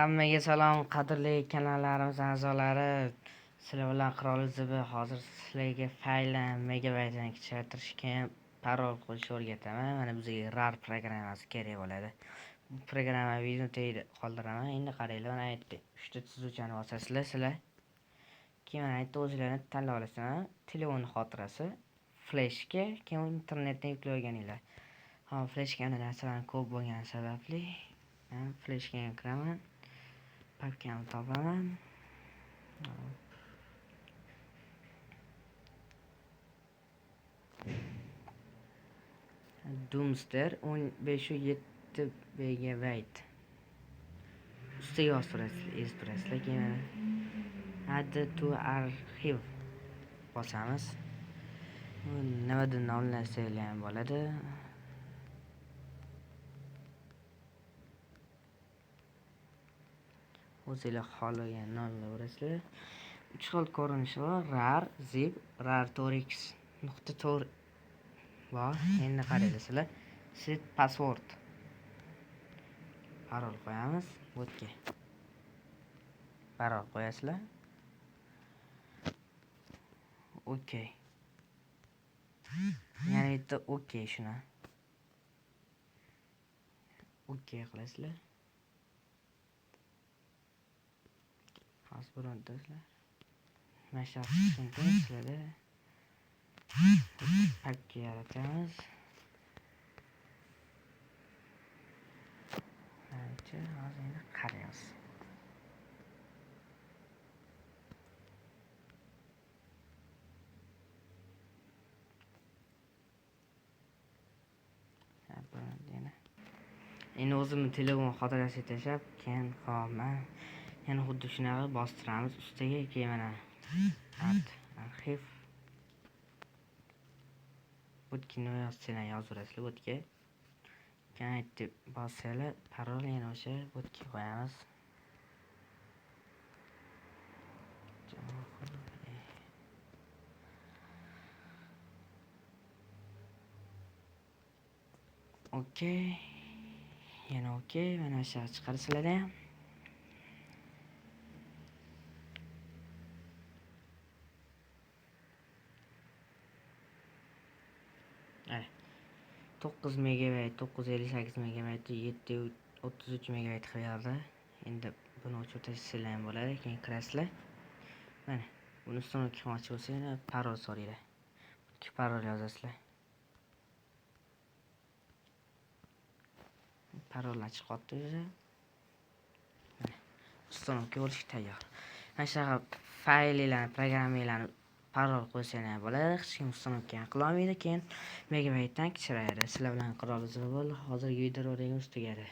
Hammaga salom, qadrli kanallarimiz a'zolari. Sizlar bilan Qirol Zibi hozir sizlarga faylni megabaytni kichraytirishga parol qo'yishni o'rgataman. Mana bizga RAR programmasi kerak bo'ladi. Bu programma video tagida qoldiraman. Endi qaranglar, mana aytdi. 3 ta chizuvchani bosasizlar, sizlar. Keyin mana aytdi o'zinglarni tanlab olasizlar. Telefon xotirasi, fleshga, keyin internetdan yuklab olganinglar. Ha, fleshga narsalar ko'p bo'lgani sababli men fleshga kiraman. Papkamni topaman. Doomster 1507 megabayt. Ustiga yozib turasizlar, ezib turasizlar. lekin add to archive bosamiz. Nimadan nomlansanglar ham bo'ladi. O'zinglar xohlagan nomlayverasizlar uch xil ko'rinishi bor rar zip rar torix nuqta to'r bor. Endi qaranglar sizlar set password. Parol qo'yamiz botga parol qo'yasizlar. Okey yana bitta okey shuni okey qilasizlar hozir birontasizlar mana shunaqa mumkin sizlarda pakka yaratamiz manimcha hozir endi qaraymiz endi o'zimni telefon xotirasiga tashlab keyin qilyapman yana xuddi shunaqa bostiramiz ustiga keyin mana arxiv. O'tkini yozsanglar yozaverasizlar o'tga keyin deb bossanglar parol yana o'sha o'tga qo'yamiz okey. Yana okey mana shu chiqadi sizlarda ham to'qqiz megabayt to'qqiz yuz ellik sakkiz megabayt yetti o'ttiz uch megabayt endi buni o'chirib ham bo'ladi keyin kirasizlar mana buni ustidan qilmoqchi bo'lsanglar parol so'raydi ikki parol yozasizlar Parolni ochib o'zi mana uстановка bo'lishga tayyor mana shunaqa fayllarni programmalarni parol qo'ysanglar bo'ladi hech kim uстановка qilolmaydi keyin megabaytdan kichrayadi sizlar bilan qirol bo'ldi. Hozirgi videorolikimiz tugadi